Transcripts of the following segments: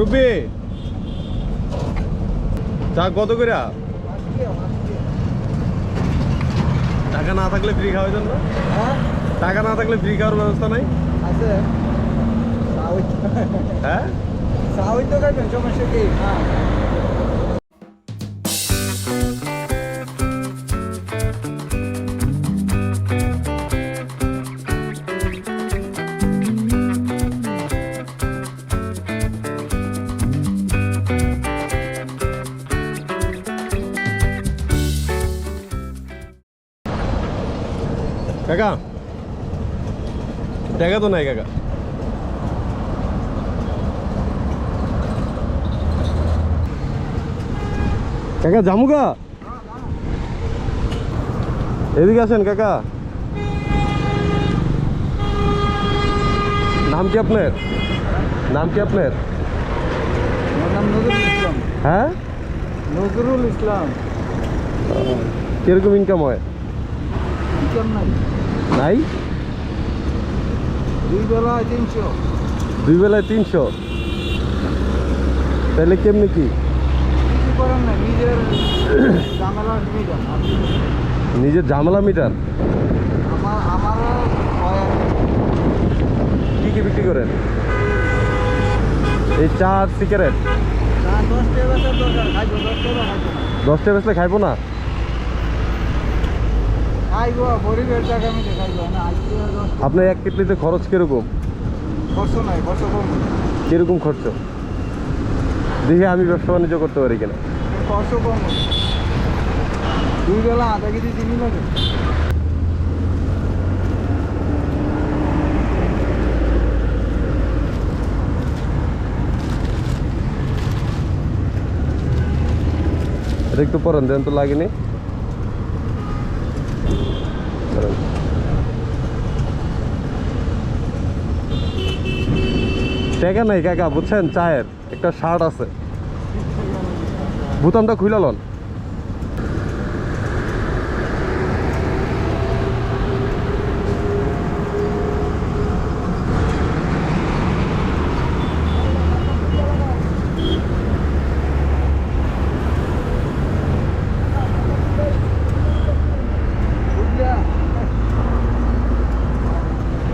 মুরব্বী। চা কত করে? টাকা না থাকলে ফ্রি খাওয়ার জন্য? হ্যাঁ। টাকা না থাকলে ফ্রি খাওয়ার ব্যবস্থা নাই? আছে। হ্যাঁ? সমস্যা কি? হ্যাঁ। কাকা? টাকা তো নাই কাকা। কাকা জামুকা এদিকে আসেন কাকা। নাম কি আপনার? নাম কি আপনার? হ্যাঁ? নজরুল ইসলাম। কীরকম ইনকাম হয়? নাই। নাই? দুই বেলা তিনশো। দুই বেলায় তিনশো? তাহলে কেমনি কি? করেন না নিজের ঝামেলা হয় কি। কি বিক্রি করেন? এই চা সিগারেট দশটা বেচলে খাইবো না খাইবো গরিবের টাকা মিটে খাইবো না আজকে আর দশ আপনার এক কেটলিতে খরচ কীরকম? কীরকম খরচ? দেখে আমি ব্যবসা বাণিজ্য করতে পারি কিনা। খরচ কম দুই বেলা আধা কেজি চিনি লাগে। একটু পরেন দেন তো লাগেনি। পরেন। টাকা নাই কাকা বুঝছেন? চায়ের একটা শার্ট আছে। বুতামটা খুলে লন।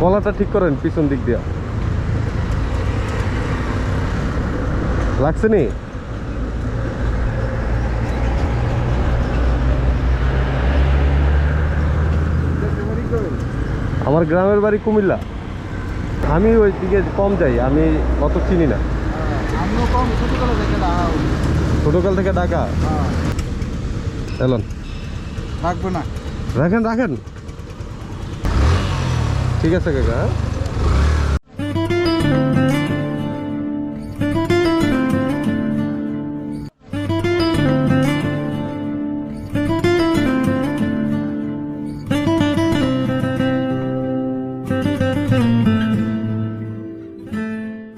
গলাটা ঠিক করেন পিছন দিক দিয়া। লাগছে নি? আমার গ্রামের বাড়ি কুমিল্লা। আমি ওই দিকে কম যাই আমি অত চিনি না। ডাকা ছোটকাল থেকে ঢাকা। হ্যাঁ। এলন। রাখব না। রাখেন রাখেন। ঠিক আছে কাকা হ্যাঁ